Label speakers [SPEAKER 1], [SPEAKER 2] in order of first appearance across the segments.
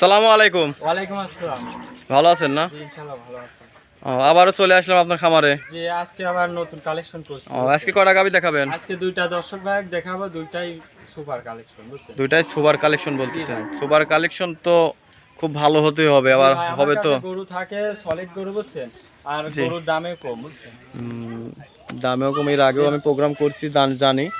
[SPEAKER 1] সালামু আলাইকুম।
[SPEAKER 2] ওয়ালাইকুম আসসালাম।
[SPEAKER 1] ভালো আছেন না?
[SPEAKER 2] ইনশাআল্লাহ ভালো আছেন
[SPEAKER 1] আবারও চলে আসলাম আপনার খামারে।
[SPEAKER 2] যে আজকে আবার নতুন কালেকশন করছি
[SPEAKER 1] আজকে কটা গাবি দেখাবেন?
[SPEAKER 2] আজকে দুইটা দর্শক ভাই দেখাবো দুইটাই সুপার কালেকশন বুঝছেন?
[SPEAKER 1] দুইটাই সুপার কালেকশন বলতেছেন। সুপার কালেকশন তো খুব ভালো হতে হবে আবার হবে তো।
[SPEAKER 2] গরু থাকে সলিড গরু বুঝছেন? আর গরুর দামে কম বুঝছেন?
[SPEAKER 1] দামেও কম এর আগেও আমি প্রোগ্রাম করছি জান-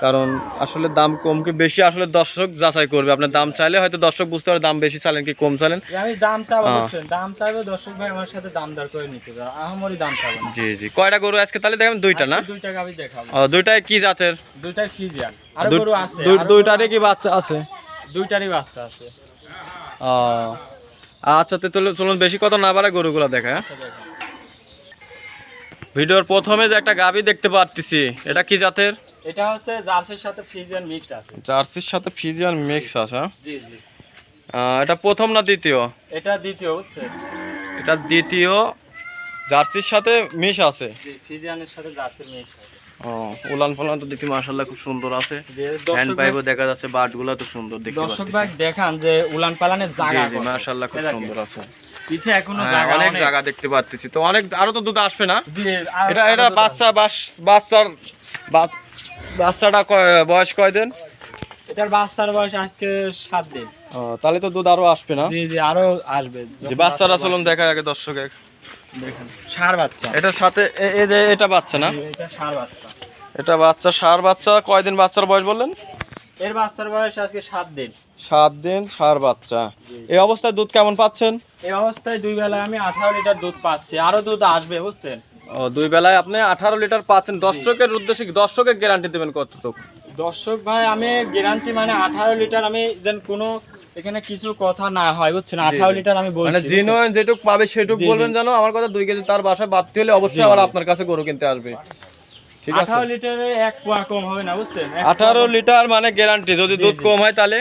[SPEAKER 1] কারণ আসলে দাম কম কি বেশি আসলে দর্শক যাচাই করবে। আপনার দাম চাইলে হয়তো দর্শক বুঝতে পারে দাম বেশি চালেন কি কম চালেন
[SPEAKER 2] আমি দাম চাবো। দাম চাইবে দর্শক ভাই আমার সাথে দাম দর করে নিতে পারে। দাম চাবো
[SPEAKER 1] জি জি। কয়টা গরু আজকে? তাহলে দেখেন দুইটা না?
[SPEAKER 2] দুইটা গাবি দেখাবো।
[SPEAKER 1] ও, দুইটাই কি জাতের?
[SPEAKER 2] দুইটাই ফিজিয়ান। আর গরু আছে
[SPEAKER 1] দুই-
[SPEAKER 2] আরও
[SPEAKER 1] দুইটারই কি বাচ্চা আছে।
[SPEAKER 2] দুইটারই বাচ্চা আছে।
[SPEAKER 1] ও, আচ্ছা তো চলুন- চলুন বেশি কথা না বাড়ে গরুগুলো দেখা হ্যাঁ? ভিডিওর প্রথমে যে একটা গাবি দেখতে পারতেছি এটা কি জাতের?
[SPEAKER 2] এটা হচ্ছে জার্সির সাথে ফিজিয়ান মিক্সড আছে।
[SPEAKER 1] জার্সির সাথে ফিজিয়ান মিক্স আছে হ্যাঁ?
[SPEAKER 2] জি জি।
[SPEAKER 1] এটা প্রথম না দ্বিতীয়?
[SPEAKER 2] এটা দ্বিতীয় হচ্ছে।
[SPEAKER 1] এটা দ্বিতীয় জার্সির সাথে মিশ আছে?
[SPEAKER 2] জি ফিজিয়ানের সাথে জার্সির মিক্স আছে।
[SPEAKER 1] ও উলান ফলান তো দেখি মাশাল্লাহ খুব সুন্দর আছে।
[SPEAKER 2] যে
[SPEAKER 1] হ্যান্ড পাইপও দেখা যাচ্ছে বাটগুলো তো সুন্দর দেখতে
[SPEAKER 2] দর্শক ভাই দেখান যে উলান পালানের জায়গা
[SPEAKER 1] জি খুব সুন্দর আছে।
[SPEAKER 2] পিছে এখনও
[SPEAKER 1] হ্যাঁ,
[SPEAKER 2] জায়গা
[SPEAKER 1] অনেক জায়গা দেখতে পাচ্ছি তো অনেক আরও তো দুধ আসবে না? এটা এটা বাচ্চা বাচ্চার বাচ্চাটা বয়স কয় দিন
[SPEAKER 2] এটার বাচ্চার বয়স আজকে সাত দিন।
[SPEAKER 1] ও, তাহলে তো দুধ আরও আসবে না?
[SPEAKER 2] জি জি আরও আসবে।
[SPEAKER 1] যে বাচ্চারা চলুন দেখা আগে দর্শকে
[SPEAKER 2] দেখেন সার বাচ্চা।
[SPEAKER 1] এটার সাথে এই যে এটা বাচ্চা না?
[SPEAKER 2] এটা সার বাচ্চা।
[SPEAKER 1] এটা বাচ্চা সার বাচ্চা কয়দিন বাচ্চার বয়স বললেন?
[SPEAKER 2] এর বাচ্চার বয়স আজকে সাত দিন।
[SPEAKER 1] সাত দিন সার বাচ্চা। এই অবস্থায় দুধ কেমন পাচ্ছেন?
[SPEAKER 2] এই অবস্থায় দুই বেলায় আমি আঠারো লিটার দুধ পাচ্ছি। আরও দুধ আসবে বুঝছেন?
[SPEAKER 1] ও দুই বেলায় আপনি আঠারো লিটার পাচ্ছেন। দর্শকের উদ্দেশ্যে দর্শকের গ্যারান্টি দেবেন কতটুকু?
[SPEAKER 2] দর্শক ভাই আমি গ্যারান্টি মানে আঠারো লিটার আমি যেন কোনো এখানে কিছু কথা না হয় বুঝছেন? আঠারো লিটার আমি বলছি
[SPEAKER 1] মানে? জিনুইন যেটুকু পাবে সেটুকু। বলবেন জানো আমার কথা দুই কেজি তার বাসায় বাড়তি হলে অবশ্যই আবার আপনার কাছে গরু কিনতে আসবে। ঠিক আছে।
[SPEAKER 2] লিটারে এক পোয়া কম হবে না বুঝছেন? এক
[SPEAKER 1] আঠারো
[SPEAKER 2] পোয়া
[SPEAKER 1] লিটার মানে গ্যারান্টি যদি দুধ কম হয় তাহলে?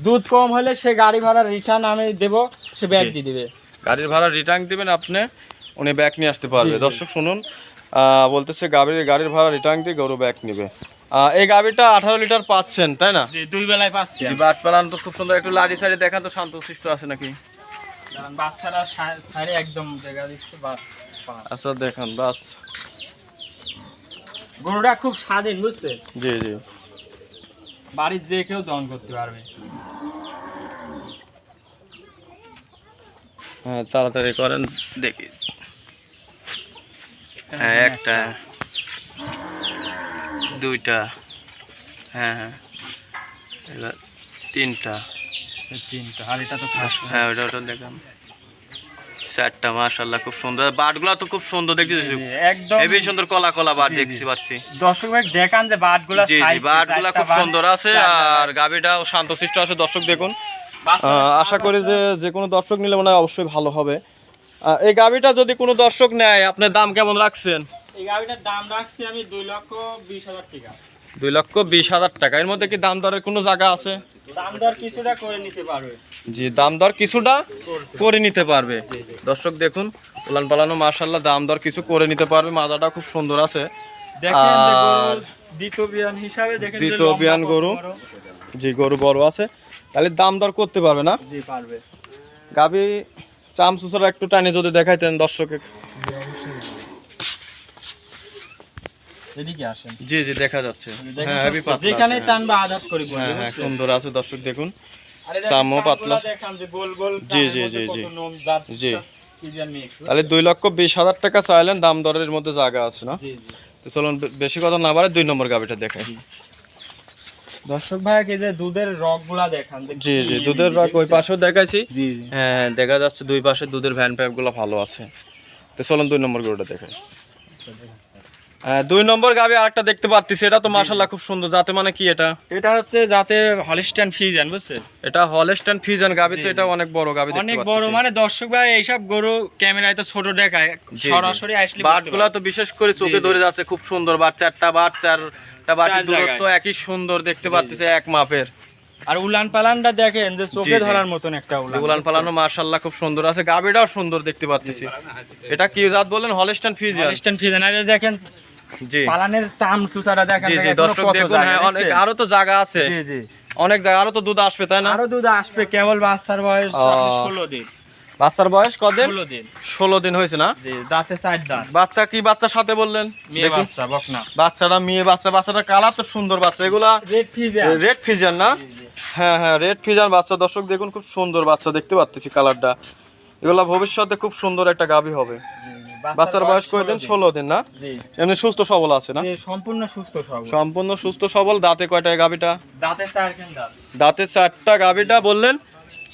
[SPEAKER 2] দুধ কম হলে সে গাড়ি ভাড়া রিটার্ন আমি দেব সে ব্যাগ দিয়ে দিবে।
[SPEAKER 1] গাড়ির ভাড়া রিটার্ন দিবেন আপনি উনি ব্যাগ নিয়ে আসতে পারবে। দর্শক শুনুন বলতেছে গাড়ির গাড়ির ভাড়া রিটার্ন দিয়ে গরু ব্যাগ নিবে। এই গাড়িটা আঠারো লিটার পাচ্ছেন তাই না?
[SPEAKER 2] দুই বেলায় পাচ্ছি
[SPEAKER 1] বাট পালান তো খুব সুন্দর। একটু লাড়ি সাইডে দেখান তো শান্ত শিষ্ট আছে নাকি?
[SPEAKER 2] বাচ্চারা সা- একদম জায়গা দিচ্ছে
[SPEAKER 1] আচ্ছা দেখান বাস
[SPEAKER 2] গরুটা খুব স্বাধীন বুঝছেন
[SPEAKER 1] জি জি।
[SPEAKER 2] বাড়ির যে কেউ দন করতে পারবে।
[SPEAKER 1] হ্যাঁ তাড়াতাড়ি করেন দেখি। হ্যাঁ একটা দুইটা হ্যাঁ হ্যাঁ। তিনটা।
[SPEAKER 2] তিনটা আর এটা তো
[SPEAKER 1] হ্যাঁ ওটা ওটা দেখান। চারটা মাশাল্লাহ খুব সুন্দর। বাটগুলো তো খুব সুন্দর দেখতেছি।
[SPEAKER 2] একদম।
[SPEAKER 1] সুন্দর কলা কলা বাট। দেখতে পাচ্ছি।
[SPEAKER 2] দর্শক ভাই দেখান যে বাটগুলা
[SPEAKER 1] জি জি
[SPEAKER 2] size কি,
[SPEAKER 1] বাটগুলো খুব সুন্দর আছে আর
[SPEAKER 2] বাট।
[SPEAKER 1] গাবিটাও শান্তশিষ্ট আছে দর্শক দেখুন। আশা করি যে যে কোনো দর্শক নিলে মনে হয় অবশ্যই ভালো হবে। এই গাবিটা যদি কোনো দর্শক নেয় আপনার দাম কেমন রাখছেন?
[SPEAKER 2] এই গাড়িটার দাম রাখছি আমি দুই লক্ষ বিশ হাজার টাকা।
[SPEAKER 1] দুই লক্ষ বিশ হাজার টাকা। এর মধ্যে কি দাম দরের কোনো জায়গা আছে? জি দাম দর কিছুটা করে নিতে পারবে। দর্শক দেখুন উলান পালানো মার্শাল্লাহ দাম দর কিছু করে নিতে পারবে। মাজাটা খুব সুন্দর আছে। আর-
[SPEAKER 2] দ্বিতীয় বিয়ান
[SPEAKER 1] গরু। জি গরু বড় আছে। তাহলে দাম দর করতে পারবে না?
[SPEAKER 2] জি পারবে।
[SPEAKER 1] গাবি একটু টানে যদি দেখাইতেন দর্শকে
[SPEAKER 2] এদিকে আসেন।
[SPEAKER 1] জি জি দেখা যাচ্ছে। হ্যাঁ হেভি পাতলা
[SPEAKER 2] যেখানে
[SPEAKER 1] হ্যাঁ।
[SPEAKER 2] আঘাত করে
[SPEAKER 1] হ্যাঁ হ্যাঁ সুন্দর আছে দর্শক দেখুন।
[SPEAKER 2] কানগুলা
[SPEAKER 1] পাতলা।
[SPEAKER 2] দেখান যে গোল গোল
[SPEAKER 1] জি, জি, জি, জি। জি। তাহলে দুই লক্ষ বিশ হাজার টাকা চাইলেন দাম দরের মধ্যে জায়গা আছে না? চলুন বেশি কথা না বাড়ে দুই নম্বর গাবিটা দেখাই
[SPEAKER 2] দর্শক ভাইকে যে দুধের রকগুলা দেখান
[SPEAKER 1] জি জি দুধের রক ওই পাশেও দেখাইছি। হ্যাঁ হ্যাঁ, দেখা যাচ্ছে দুই পাশে দুধের ভ্যান পাইপগুলো ভালো আছে। তো চলুন দুই নম্বর গরুটা দেখাই হ্যাঁ, দুই নম্বর গাবি আরেকটা দেখতে পাচ্ছি এটা তো মাশাল্লাহ খুব সুন্দর। যাতে মানে কি এটা?
[SPEAKER 2] এটা হচ্ছে যাতে হলিস্টান ফ্রিজিয়ান বুঝছেন
[SPEAKER 1] এটা হলেস্টান ফিজান গাবি তো এটা অনেক বড় গাবি দেখতে
[SPEAKER 2] অনেক বড় মানে দর্শক ভাই এইসব গরু ক্যামেরায় তো ছোট দেখায় সরাসরি আসলে
[SPEAKER 1] বাটগুলা তো বিশেষ করে চোখে। ধরে যাচ্ছে খুব সুন্দর বাট চারটা বাট চারটা দূরত্ব একই সুন্দর দেখতে পাচ্ছি এক মাপের।
[SPEAKER 2] আর উলান পালানটা দেখেন যে চোখে ধরার মতন একটা উলান।
[SPEAKER 1] উলান পালানো মাশাআল্লাহ খুব সুন্দর আছে। গাবিটাও সুন্দর দেখতে পাচ্ছি এটা কি জাত বলেন? Holstein Friesian.
[SPEAKER 2] হলিস্টান ফ্রিজিয়ান আর দেখেন
[SPEAKER 1] জি।
[SPEAKER 2] পালানের চাম সুসারা দেখেন
[SPEAKER 1] জি জি দর্শক দেখুন হ্যাঁ অনেক আরও তো জায়গা আছে।
[SPEAKER 2] জি জি।
[SPEAKER 1] অনেক জায়গা আরও তো দুধ আসবে তাই না?
[SPEAKER 2] আরও দুধ আসবে কেবল বাচ্চার বয়স
[SPEAKER 1] ও।
[SPEAKER 2] ষোলো দিন।
[SPEAKER 1] বাচ্চার বয়স কদিন?
[SPEAKER 2] ষোলো দিন।
[SPEAKER 1] হয়েছে না?
[SPEAKER 2] দাঁতে চার দাঁত।
[SPEAKER 1] বাচ্চা কি বাচ্চার সাথে বললেন? বাচ্চাটা মেয়ে বাচ্চা বাচ্চাটা কালার তো সুন্দর বাচ্চা। এগুলা
[SPEAKER 2] রেড ফিজার
[SPEAKER 1] ফিজান না? হ্যাঁ হ্যাঁ রেড ফিজান বাচ্চা। দর্শক দেখুন খুব সুন্দর বাচ্চা দেখতে পাচ্ছি কালারটা। এগুলা ভবিষ্যতে খুব সুন্দর একটা গাভী হবে। বাচ্চার বয়স করে দিন। ষোলো দিন না? এমনি সুস্থ সবল আছে না?
[SPEAKER 2] সম্পূর্ণ সুস্থ সবল।
[SPEAKER 1] সম্পূর্ণ সুস্থ সবল। দাঁতে কয়টা গাভীটা
[SPEAKER 2] দাঁতে
[SPEAKER 1] চারটা গাভীটা বললেন।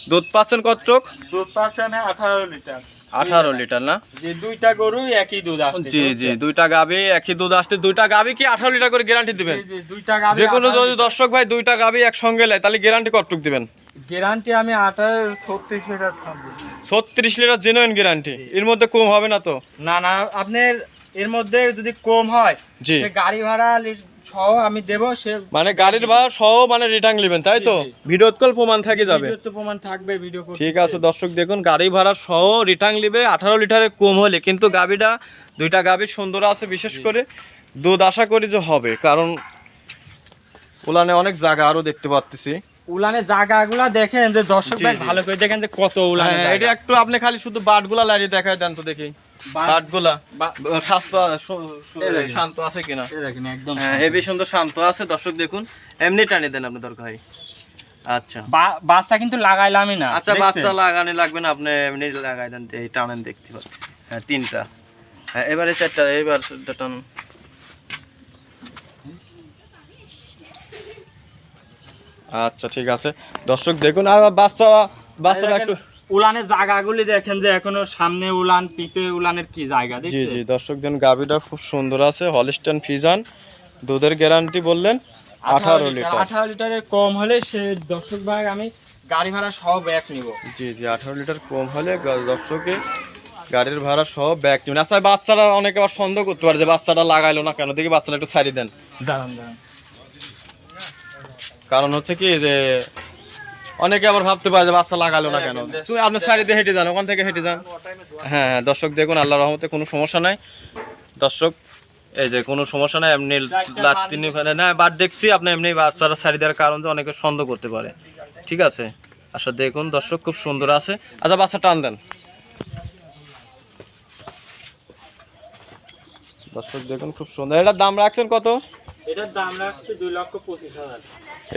[SPEAKER 1] দুধ পাচ্ছেন কতটুক
[SPEAKER 2] দুধ পাচ্ছে আঠারো লিটার।
[SPEAKER 1] আঠারো লিটার না?
[SPEAKER 2] যে দুইটা গরু একই দুধ আসছে
[SPEAKER 1] জি জি দুইটা গাভী একই দুধ আসতে দুইটা গাভী কি আঠারো লিটার করে গ্যারান্টি দিবেন?
[SPEAKER 2] জি, জি, দুইটা
[SPEAKER 1] যে কোনো যদি দর্শক ভাই দুইটা গাভী একসঙ্গে নেয় তাহলে গ্যারান্টি কতটুক দিবেন?
[SPEAKER 2] গ্যারান্টি আমি আঠারো ছত্রিশ লিটার
[SPEAKER 1] ছত্রিশ লিটার জেনুইন গ্যারান্টি এর মধ্যে কম হবে না তো?
[SPEAKER 2] না না আপনার এর মধ্যে যদি কম হয়
[SPEAKER 1] জি।
[SPEAKER 2] গাড়ি ভাড়া সহ আমি দেবো সে
[SPEAKER 1] মানে গাড়ির ভাড়া সহ মানে রিটার্ন নেবেন তাই তো। ভিডিও কল প্রমাণ থাকে যাবে।
[SPEAKER 2] ভিডিও প্রমাণ থাকবে ভিডিও
[SPEAKER 1] ঠিক আছে দর্শক দেখুন গাড়ি ভাড়া সহ রিটার্ন নিবে আঠারো লিটারের কম হলে কিন্তু গাবিটা দুইটা গাভীর সুন্দর আছে বিশেষ করে দুধ আশা করি যে হবে কারণ উলানে অনেক জায়গা আরও দেখতে পাচ্ছি
[SPEAKER 2] উলানের জায়গাগুলা দেখেন যে দর্শক ভাই ভালো করে দেখেন যে কত উলানের
[SPEAKER 1] হ্যাঁ, এটা একটু আপনি খালি শুধু বাটগুলা লাড়িয়ে দেখায় দেন তো দেখি। বাটগুলা। শান্ত আছে কিনা?
[SPEAKER 2] একদম
[SPEAKER 1] হ্যাঁ সুন্দর শান্ত আছে। দর্শক দেখুন এমনি টানি দেন আপনি দরকার হয়। আচ্ছা।
[SPEAKER 2] বাচ্চা কিন্তু লাগাইলামই না
[SPEAKER 1] আচ্ছা বাচ্চা লাগানো লাগবে না আপনি এমনি লাগাই দেন এই টানেন দেখতে পাচ্ছি। হ্যাঁ তিনটা। হ্যাঁ এবারে চারটা এবার চারটা টান। আচ্ছা ঠিক আছে। দর্শক দেখুন আর বাচ্চা বাচ্চাটা একটু
[SPEAKER 2] উলানের জায়গাগুলি দেখেন যে এখনও সামনে উলান পিছে উলানের কি জায়গা
[SPEAKER 1] জি জি দর্শক দেখুন গাভিটা খুব সুন্দর আছে হলিস্টান ফিজান দুধের গ্যারান্টি বললেন আঠারো লিটার
[SPEAKER 2] আঠারো লিটারের কম হলে সে দর্শক ভাই আমি গাড়ি ভাড়া সহ ব্যাগ নিব।
[SPEAKER 1] জি জি আঠারো লিটার কম হলে দর্শকে গাড়ির ভাড়া সহ ব্যাগ নেবেন। আচ্ছা বাচ্চারা অনেকে আবার সন্দেহ করতে পারে যে বাচ্চাটা লাগাইলো না কেন? দেখি বাচ্চাটা একটু ছাড়ি দেন।
[SPEAKER 2] দাঁড়ান দাঁড়ান।
[SPEAKER 1] কারণ হচ্ছে কি যে অনেকে আবার ভাবতে পারে যে বাচ্চা লাগালো না কেন? তুমি আপনি সাইড দিয়ে হেঁটে যান ওখান থেকে হেঁটে যান। হ্যাঁ হ্যাঁ দর্শক দেখুন আল্লাহ রহমতে কোনো সমস্যা নাই। দর্শক এই যে কোনো সমস্যা নাই এমনি লাত্তিনি ফেলে না বাদ দেখছি আপনি এমনি বাচ্চারা সারি দেওয়ার কারণ যে অনেকে সন্দেহ করতে পারে। ঠিক আছে? আচ্ছা দেখুন দর্শক খুব সুন্দর আছে। আচ্ছা বাচ্চা টান দেন। দর্শক দেখুন খুব সুন্দর। এটার দাম রাখছেন কত?
[SPEAKER 2] এটার দাম রাখছে দুই লক্ষ পঁচিশ হাজার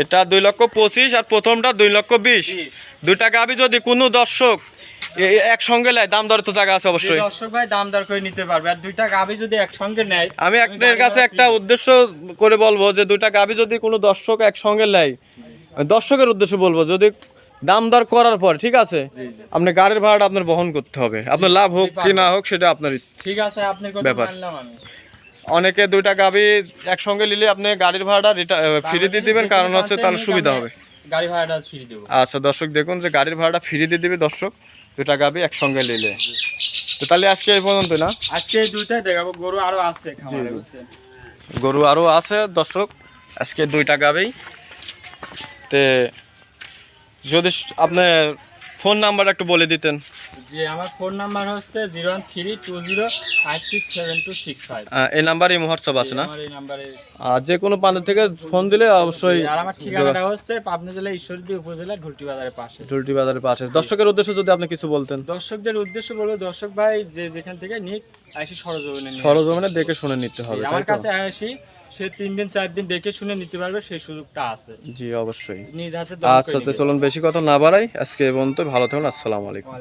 [SPEAKER 1] এটা দুই লক্ষ পঁচিশ আর প্রথমটা দুই লক্ষ বিশ। দুইটা গাবি যদি কোনো দর্শক একসঙ্গে নেয় দাম দর তো জায়গা আছে অবশ্যই
[SPEAKER 2] দর্শক ভাই দাম দর করে নিতে পারবে আর দুইটা গাভি যদি একসঙ্গে নেয়
[SPEAKER 1] আমি আপনার কাছে একটা উদ্দেশ্য করে বলব যে দুইটা গাবি যদি কোনো দর্শক একসঙ্গে নেয় দর্শকের উদ্দেশ্যে বলব যদি দাম দর করার পর ঠিক আছে। আপনি গাড়ির ভাড়াটা আপনার বহন করতে হবে আপনার লাভ হোক কি না হোক সেটা আপনার ইচ্ছা।
[SPEAKER 2] ঠিক আছে আপনার
[SPEAKER 1] ব্যাপার। অনেকে দুইটা গাবি একসঙ্গে নিলে আপনি গাড়ির ভাড়াটা ফ্রি দিয়ে দিবেন কারণ হচ্ছে তাহলে সুবিধা হবে।
[SPEAKER 2] গাড়ি ভাড়াটা ফ্রি দেবো।
[SPEAKER 1] আচ্ছা দর্শক দেখুন যে গাড়ির ভাড়াটা ফ্রি দিয়ে দিবে দর্শক দুটা গাবি একসঙ্গে নিলে। তো তাহলে আজকে এই পর্যন্ত না?
[SPEAKER 2] আজকে দুইটাই দেখাবো গরু আরও আছে।
[SPEAKER 1] গরু আরও আছে দর্শক আজকে দুইটা গাবেই তে যদি আপনার ফোন নাম্বার একটু বলে দিতেন।
[SPEAKER 2] যে আমার ফোন নাম্বার হচ্ছে zero one three two zero five six seven two six five.
[SPEAKER 1] এই নাম্বারই হোয়াটসঅ্যাপ আছে না?
[SPEAKER 2] নাম্বারে
[SPEAKER 1] আর যে কোনো প্রান্ত থেকে ফোন দিলে অবশ্যই
[SPEAKER 2] আর আমার ঠিকানাটা হচ্ছে পাবনা জেলা ঈশ্বরদী উপজেলা ঢুলটি বাজারের পাশে।
[SPEAKER 1] টুলটি বাজারের পাশে। দর্শকের উদ্দেশ্যে যদি আপনি কিছু বলতেন।
[SPEAKER 2] দর্শকদের উদ্দেশ্য বলব দর্শক ভাই যে যেখান থেকে নিক আসি সরজমিনে
[SPEAKER 1] সরজমিনে দেখে শুনে নিতে। হবে
[SPEAKER 2] আমার কাছে আসি। সে তিন দিন চার দিন দেখে শুনে নিতে পারবে সেই সুযোগটা আছে।
[SPEAKER 1] জি অবশ্যই।
[SPEAKER 2] নিজ হাতে
[SPEAKER 1] আচ্ছা তো চলুন বেশি কথা না বাড়াই। আজকে এই পর্যন্ত ভালো থাকুন আসসালামু আলাইকুম।